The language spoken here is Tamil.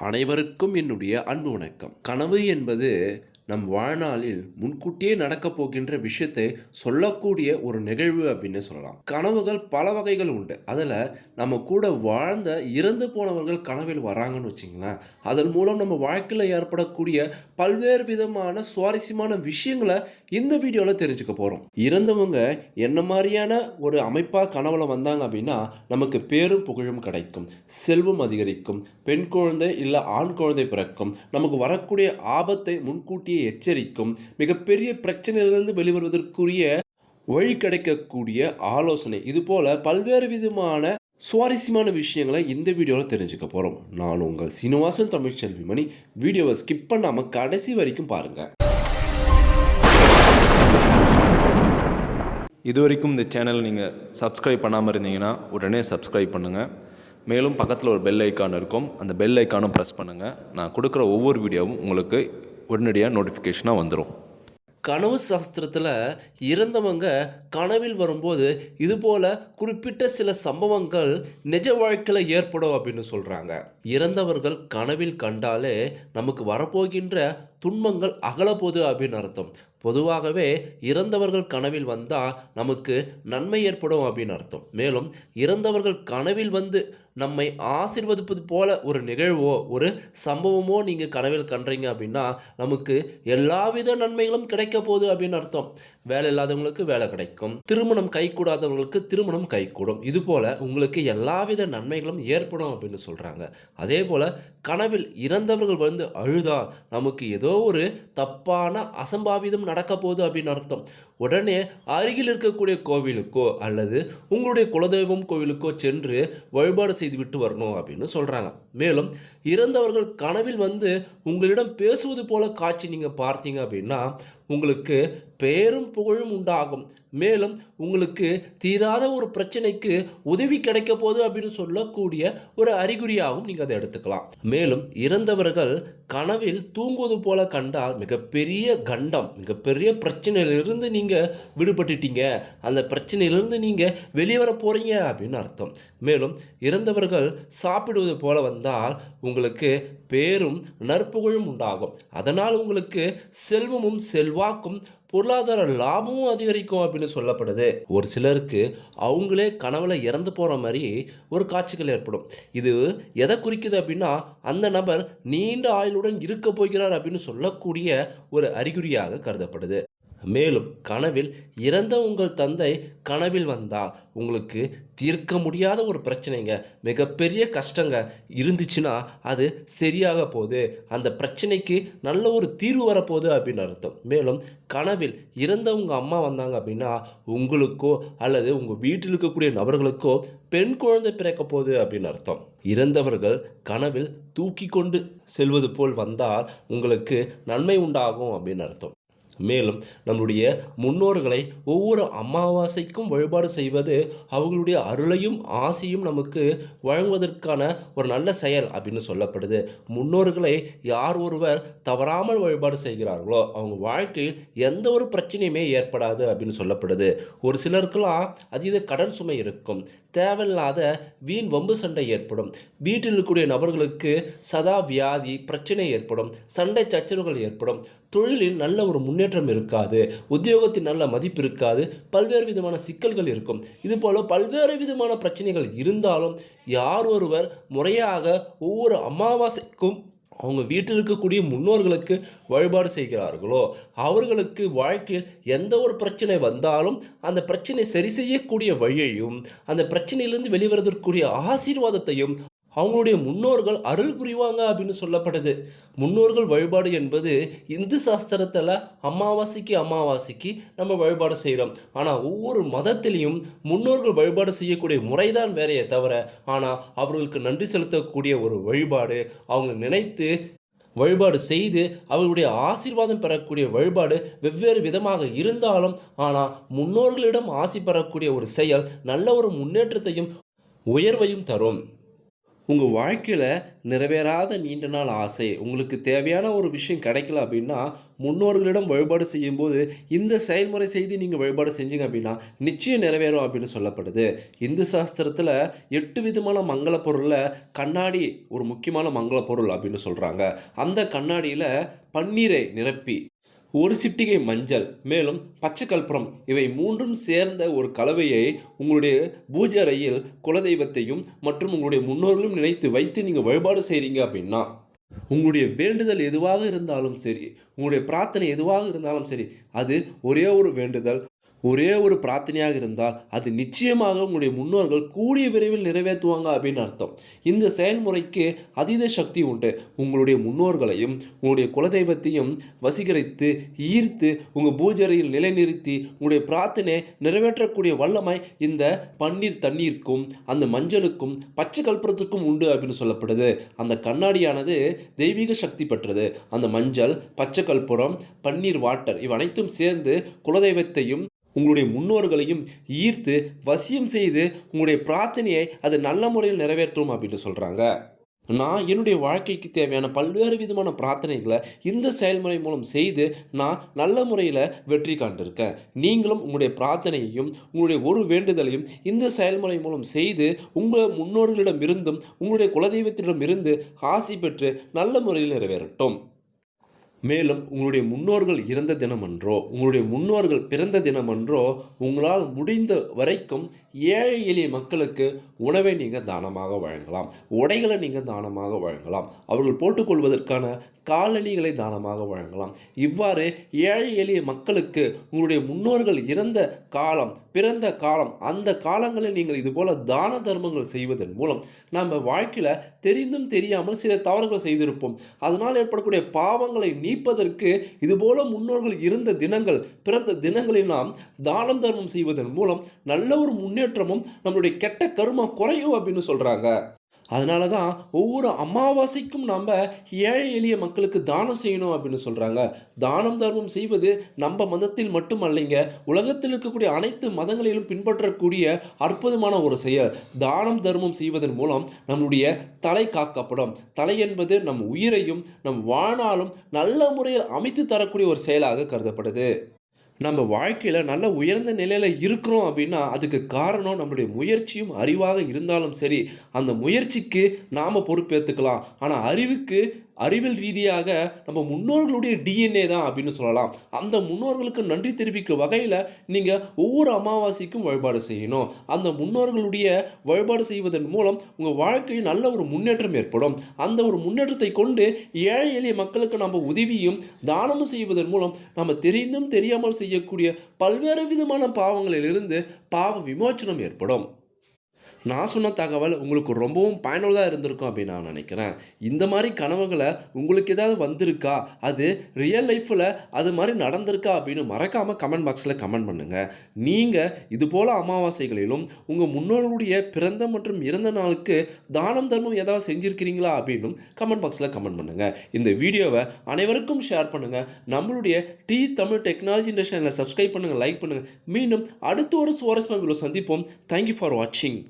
அனைவருக்கும் என்னுடைய அன்பு வணக்கம். கனவு என்பது நம் வாழ்நாளில் முன்கூட்டியே நடக்கப் போகின்ற விஷயத்தை சொல்லக்கூடிய ஒரு நிகழ்வு அப்படின்னு சொல்லலாம். கனவுகள் பல வகைகள் உண்டு. அதில் நம்ம கூட வாழ்ந்த இறந்து போனவர்கள் கனவில் வராங்கன்னு வச்சிங்களேன். அதன் மூலம் நம்ம வாழ்க்கையில் ஏற்படக்கூடிய பல்வேறு விதமான சுவாரஸ்யமான விஷயங்களை இந்த வீடியோவில் தெரிஞ்சுக்க போகிறோம் இறந்தவங்க என்ன மாதிரியான ஒரு அமைப்பாக கனவுல வந்தாங்க அப்படின்னா நமக்கு பேரும் புகழும் கிடைக்கும். செல்வம் அதிகரிக்கும். பெண் குழந்தை இல்லை ஆண் குழந்தை பிறக்கும். நமக்கு வரக்கூடிய ஆபத்தை முன்கூட்டியே எச்சரிக்கும். மிகப்பெரிய பிரச்சனையிலிருந்து வெளிவருவதற்குரிய வழி கிடைக்கக்கூடிய ஆலோசனை. இது போல பல்வேறு விதமான சுவாரஸ்யமான விஷயங்களை இந்த வீடியோவில் தெரிஞ்சுக்க போகிறோம் நான் உங்கள் சீனிவாசன் தமிழ்ச்செல்வி மணி வீடியோவை ஸ்கிப் பண்ணாமல் கடைசி வரைக்கும் பாருங்கள் இது வரைக்கும் இந்த சேனல் நீங்கள் சப்ஸ்கிரைப் பண்ணாமல் இருந்தீங்கன்னா உடனே சப்ஸ்கிரைப் பண்ணுங்கள் மேலும் பக்கத்தில் ஒரு பெல் ஐக்கான் இருக்கும். அந்த பெல் ஐக்கானும் ப்ரெஸ் பண்ணுங்கள் நான் கொடுக்குற ஒவ்வொரு வீடியோவும் உங்களுக்கு உடனடியாக நோட்டிஃபிகேஷனாக வந்துடும் கனவு சாஸ்திரத்தில் இறந்தவங்க கனவில் வரும்போது இதுபோல் குறிப்பிட்ட சில சம்பவங்கள் நிஜ வாழ்க்கையில் ஏற்படும் அப்படின்னு சொல்கிறாங்க இறந்தவர்கள் கனவில் கண்டாலே நமக்கு வரப்போகின்ற துன்பங்கள் அகலப்போது அப்படின்னு அர்த்தம். பொதுவாகவே இறந்தவர்கள் கனவில் வந்தால் நமக்கு நன்மை ஏற்படும் அப்படின்னு அர்த்தம். மேலும் இறந்தவர்கள் கனவில் வந்து நம்மை ஆசிர்வதிப்பது போல ஒரு நிகழ்வோ ஒரு சம்பவமோ நீங்கள் கனவில் கன்றீங்க அப்படின்னா நமக்கு எல்லாவித நன்மைகளும் கிடைக்க போகுது அப்படின்னு அர்த்தம். வேலை இல்லாதவங்களுக்கு வேலை கிடைக்கும். திருமணம் கைகூடாதவங்களுக்கு திருமணம் கைகூடும். இது போல் உங்களுக்கு எல்லாவித நன்மைகளும் ஏற்படும் அப்படின்னு சொல்கிறாங்க அதே போல் கனவில் இறந்தவர்கள் வந்து அழுதா நமக்கு ஏதோ ஒரு தப்பான அசம்பாவிதம் நடக்க போகுது அப்படின்னு அர்த்தம். உடனே அருகில் இருக்கக்கூடிய கோவிலுக்கோ அல்லது உங்களுடைய குலதெய்வம் கோவிலுக்கோ சென்று வழிபாடு செய்துவிட்டு வரணும் அப்படின்னு சொல்கிறாங்க மேலும் இறந்தவர்கள் கனவில் வந்து உங்களிடம் பேசுவது போல காட்சி நீங்கள் பார்த்தீங்க அப்படின்னா உங்களுக்கு பேரும் புகழும் உண்டாகும். மேலும் உங்களுக்கு தீராத ஒரு பிரச்சனைக்கு உதவி கிடைக்க போகுது அப்படின்னு சொல்லக்கூடிய ஒரு அறிகுறியாகவும் நீங்கள் அதை எடுத்துக்கலாம். மேலும் இறந்தவர்கள் கனவில் தூங்குவது போல கண்டால் மிகப்பெரிய கண்டம் மிகப்பெரிய பிரச்சனையிலிருந்து நீங்கள் விடுபட்டுட்டீங்க. அந்த பிரச்சனையிலிருந்து நீங்கள் வெளியே வர போகிறீங்க அப்படின்னு அர்த்தம். மேலும் இறந்தவர்கள் சாப்பிடுவது போல வந்தால் உங்களுக்கு பேரும் நற்புகழும் உண்டாகும். அதனால் உங்களுக்கு செல்வமும் செல்வம் செல்வாக்கும் பொருளாதார லாபமும் அதிகரிக்கும் அப்படின்னு சொல்லப்படுது. ஒரு சிலருக்கு அவங்களே கனவுல இறந்து போகிற மாதிரி ஒரு காட்சிகள் ஏற்படும். இது எதை குறிக்குது அப்படின்னா அந்த நபர் நீண்ட ஆயுளுடன் இருக்க போகிறார் அப்படின்னு சொல்லக்கூடிய ஒரு அறிகுறியாக கருதப்படுது. மேலும் கனவில் இறந்த உங்கள் தந்தை கனவில் வந்தால் உங்களுக்கு தீர்க்க முடியாத ஒரு பிரச்சனைங்க. மிகப்பெரிய கஷ்டங்க. இருந்துச்சுன்னா அது சரியாக போகுது. அந்த பிரச்சனைக்கு நல்ல ஒரு தீர்வு வரப்போகுது அப்படின்னு அர்த்தம். மேலும் கனவில் இறந்த உங்கள் அம்மா வந்தாங்க அப்படின்னா உங்களுக்கோ அல்லது உங்கள் வீட்டில் இருக்கக்கூடிய நபர்களுக்கோ பெண் குழந்தை பிறக்க போகுது அப்படின்னு அர்த்தம். இறந்தவர்கள் கனவில் தூக்கி கொண்டு செல்வது போல் வந்தால் உங்களுக்கு நன்மை உண்டாகும் அப்படின்னு அர்த்தம். மேலும் நம்முடைய முன்னோர்களை ஒவ்வொரு அமாவாசைக்கும் வழிபாடு செய்வது அவங்களுடைய அருளையும் ஆசையும் நமக்கு வழங்குவதற்கான ஒரு நல்ல செயல் அப்படின்னு சொல்லப்படுது. முன்னோர்களை யார் ஒருவர் தவறாமல் வழிபாடு செய்கிறார்களோ அவங்க வாழ்க்கையில் எந்த ஒரு பிரச்சனையுமே ஏற்படாது அப்படின்னு சொல்லப்படுது. ஒரு சிலருக்கெல்லாம் அதீத கடன் சுமை இருக்கும். தேவையில்லாத வீண் வம்பு சண்டை ஏற்படும். வீட்டில் இருக்கக்கூடிய நபர்களுக்கு சதா வியாதி பிரச்சனை ஏற்படும். சண்டை சச்சரவுகள் ஏற்படும். தொழிலில் நல்ல ஒரு முன்னேற்றம் இருக்காது. உத்தியோகத்தின் நல்ல மதிப்பு இருக்காது. பல்வேறு விதமான சிக்கல்கள் இருக்கும். இதுபோல் பல்வேறு விதமான பிரச்சனைகள் இருந்தாலும் யார் ஒருவர் முறையாக ஒவ்வொரு அமாவாசைக்கும் அவங்க வீட்டில் இருக்கக்கூடிய முன்னோர்களுக்கு வழிபாடு செய்கிறார்களோ அவர்களுக்கு வாழ்க்கையில் எந்த ஒரு பிரச்சனை வந்தாலும் அந்த பிரச்சனை சரி செய்யக்கூடிய வழியையும் அந்த பிரச்சனையிலிருந்து வெளிவரதற்குரிய ஆசீர்வாதத்தையும் அவங்களுடைய முன்னோர்கள் அருள் புரிவாங்க அப்படின்னு சொல்லப்படுது. முன்னோர்கள் வழிபாடு என்பது இந்து சாஸ்திரத்தில் அமாவாசைக்கு அமாவாசைக்கு நம்ம வழிபாடு செய்கிறோம் ஆனால் ஒவ்வொரு மதத்திலையும் முன்னோர்கள் வழிபாடு செய்யக்கூடிய முறைதான் வேறையே தவிர ஆனால் அவர்களுக்கு நன்றி செலுத்தக்கூடிய ஒரு வழிபாடு அவங்க நினைத்து வழிபாடு செய்து அவர்களுடைய ஆசீர்வாதம் பெறக்கூடிய வழிபாடு வெவ்வேறு விதமாக இருந்தாலும் ஆனால் முன்னோர்களிடம் ஆசி பெறக்கூடிய ஒரு செயல் நல்ல ஒரு முன்னேற்றத்தையும் உயர்வையும் தரும். உங்கள் வாழ்க்கையில் நிறைவேறாத நீண்ட நாள் ஆசை உங்களுக்கு தேவையான ஒரு விஷயம் கிடைக்கல அப்படின்னா முன்னோர்களிடம் வழிபாடு செய்யும்போது இந்த செயல்முறை செய்து நீங்கள் வழிபாடு செஞ்சீங்க அப்படின்னா நிச்சயம் நிறைவேறும் அப்படின்னு சொல்லப்படுது. இந்து சாஸ்திரத்தில் எட்டு விதமான மங்கள பொருளில் கண்ணாடி ஒரு முக்கியமான மங்கள பொருள் அப்படின்னு சொல்கிறாங்க அந்த கண்ணாடியில் பன்னீரை நிரப்பி ஒரு சிட்டிகை மஞ்சள் மேலும் பச்சை கற்பூரம் இவை மூன்றும் சேர்ந்த ஒரு கலவையை உங்களுடைய பூஜை அறையில் குலதெய்வத்தையும் மற்றும் உங்களுடைய முன்னோர்களும் நினைத்து வைத்து நீங்கள் வழிபாடு செய்கிறீங்க அப்படின்னா உங்களுடைய வேண்டுதல் எதுவாக இருந்தாலும் சரி உங்களுடைய பிரார்த்தனை எதுவாக இருந்தாலும் சரி அது ஒரே ஒரு வேண்டுதல் ஒரே ஒரு பிரார்த்தனையாக இருந்தால் அது நிச்சயமாக உங்களுடைய முன்னோர்கள் கூடிய விரைவில் நிறைவேற்றுவாங்க அப்படின்னு அர்த்தம். இந்த செயல்முறைக்கு அதீத சக்தி உண்டு. உங்களுடைய முன்னோர்களையும் உங்களுடைய குலதெய்வத்தையும் வசீகரித்து ஈர்த்து உங்கள் பூஜரையில் நிலைநிறுத்தி உங்களுடைய பிரார்த்தனை நிறைவேற்றக்கூடிய வல்லமை இந்த பன்னீர் தண்ணீருக்கும் அந்த மஞ்சளுக்கும் பச்சை கற்பூரத்துக்கும் உண்டு அப்படின்னு சொல்லப்படுது. அந்த கண்ணாடியானது தெய்வீக சக்தி பெற்றது. அந்த மஞ்சள் பச்சை கல்புரம் பன்னீர் வாட்டர் இவை அனைத்தும் சேர்ந்து குலதெய்வத்தையும் உங்களுடைய முன்னோர்களையும் ஈர்த்து வசியம் செய்து உங்களுடைய பிரார்த்தனையை அது நல்ல முறையில் நிறைவேற்றும் அப்படின்னு சொல்கிறாங்க நான் என்னுடைய வாழ்க்கைக்கு தேவையான பல்வேறு விதமான பிரார்த்தனைகளை இந்த செயல்முறை மூலம் செய்து நான் நல்ல முறையில் வெற்றி காண்டிருக்கேன் நீங்களும் உங்களுடைய பிரார்த்தனையையும் உங்களுடைய ஒரு வேண்டுதலையும் இந்த செயல்முறை மூலம் செய்து உங்கள் முன்னோர்களிடம் இருந்தும் உங்களுடைய குலதெய்வத்திடம் இருந்து ஆசி பெற்று நல்ல முறையில் நிறைவேறட்டும். மேலும் உங்களுடைய முன்னோர்கள் இறந்த தினமன்றோ உங்களுடைய முன்னோர்கள் பிறந்த தினமன்றோ உங்களால் முடிந்த வரைக்கும் ஏழை எளிய மக்களுக்கு உணவை நீங்கள் தானமாக வழங்கலாம். உடைகளை நீங்கள் தானமாக வழங்கலாம். அவர்கள் போட்டுக்கொள்வதற்கான காலணிகளை தானமாக வழங்கலாம். இவ்வாறு ஏழை எளிய மக்களுக்கு உங்களுடைய முன்னோர்கள் இறந்த காலம் பிறந்த காலம் அந்த காலங்களில் நீங்கள் இதுபோல் தான தர்மங்கள் செய்வதன் மூலம் நம்ம வாழ்க்கையில் தெரிந்தும் தெரியாமல் சில தவறுகள் செய்திருப்போம். அதனால் ஏற்படக்கூடிய பாவங்களை மீட்பதற்கு இதுபோல முன்னோர்கள் இருந்த தினங்கள் பிறந்த தினங்களில் நாம் தானம் தர்மம் செய்வதன் மூலம் நல்ல ஒரு முன்னேற்றமும் நம்மளுடைய கெட்ட கருமா குறையும் அப்படின்னு சொல்கிறாங்க அதனால தான் ஒவ்வொரு அமாவாசைக்கும் நம்ம ஏழை எளிய மக்களுக்கு தானம் செய்யணும் அப்படின்னு சொல்கிறாங்க தானம் தர்மம் செய்வது நம்ம மதத்தில் மட்டுமல்லைங்க. உலகத்தில் இருக்கக்கூடிய அனைத்து மதங்களிலும் பின்பற்றக்கூடிய அற்புதமான ஒரு செயல். தானம் தர்மம் செய்வதன் மூலம் நம்முடைய தலை காக்கப்படும். தலை என்பது நம் உயிரையும் நம் வாழ்நாளும் நல்ல முறையில் அமைத்து தரக்கூடிய ஒரு செயலாக கருதப்படுது. நம்ம வாழ்க்கையில் நல்ல உயர்ந்த நிலையில் இருக்கிறோம் அப்படின்னா அதுக்கு காரணம் நம்மளுடைய முயற்சியும் அறிவாக இருந்தாலும் சரி அந்த முயற்சிக்கு நாம் பொறுப்பேற்றுக்கலாம் ஆனால் அறிவுக்கு அறிவியல் ரீதியாக நம்ம முன்னோர்களுடைய டிஎன்ஏ தான் அப்படின்னு சொல்லலாம். அந்த முன்னோர்களுக்கு நன்றி தெரிவிக்கும் வகையில் நீங்கள் ஒவ்வொரு அமாவாசைக்கும் வழிபாடு செய்யணும். அந்த முன்னோர்களுடைய வழிபாடு செய்வதன் மூலம் உங்கள் வாழ்க்கையில் நல்ல ஒரு முன்னேற்றம் ஏற்படும். அந்த ஒரு முன்னேற்றத்தை கொண்டு ஏழை எளிய மக்களுக்கு நம்ம உதவியும் தானமும் செய்வதன் மூலம் நம்ம தெரிந்தும் தெரியாமல் செய்யக்கூடிய பல்வேறு விதமான பாவங்களிலிருந்து பாவ விமோச்சனம் ஏற்படும். நான் சொன்ன தகவல் உங்களுக்கு ரொம்பவும் பயனுள்ளதாக இருந்திருக்கும் அப்படின்னு நான் நினைக்கிறேன். இந்த மாதிரி கனவுகளை உங்களுக்கு ஏதாவது வந்திருக்கா? அது ரியல் லைஃப்பில் அது மாதிரி நடந்திருக்கா அப்படின்னு மறக்காமல் கமெண்ட் பாக்ஸில் கமெண்ட் பண்ணுங்கள் நீங்கள் இது போல் அமாவாசைகளிலும் உங்கள் முன்னோர்களுடைய பிறந்த மற்றும் இறந்த நாளுக்கு தானம் தர்மம் ஏதாவது செஞ்சுருக்கிறீங்களா அப்படின்னும் கமெண்ட் பாக்ஸில் கமெண்ட் பண்ணுங்கள் இந்த வீடியோவை அனைவருக்கும் ஷேர் பண்ணுங்கள் நம்மளுடைய டி தமிழ் டெக்னாலஜி இண்டஸ்ட்ரியலை சப்ஸ்கிரைப் பண்ணுங்கள் லைக் பண்ணுங்கள் மீண்டும் அடுத்த ஒரு சுவாரஸ்யமாக சந்திப்போம். தேங்க்யூ ஃபார் வாட்சிங்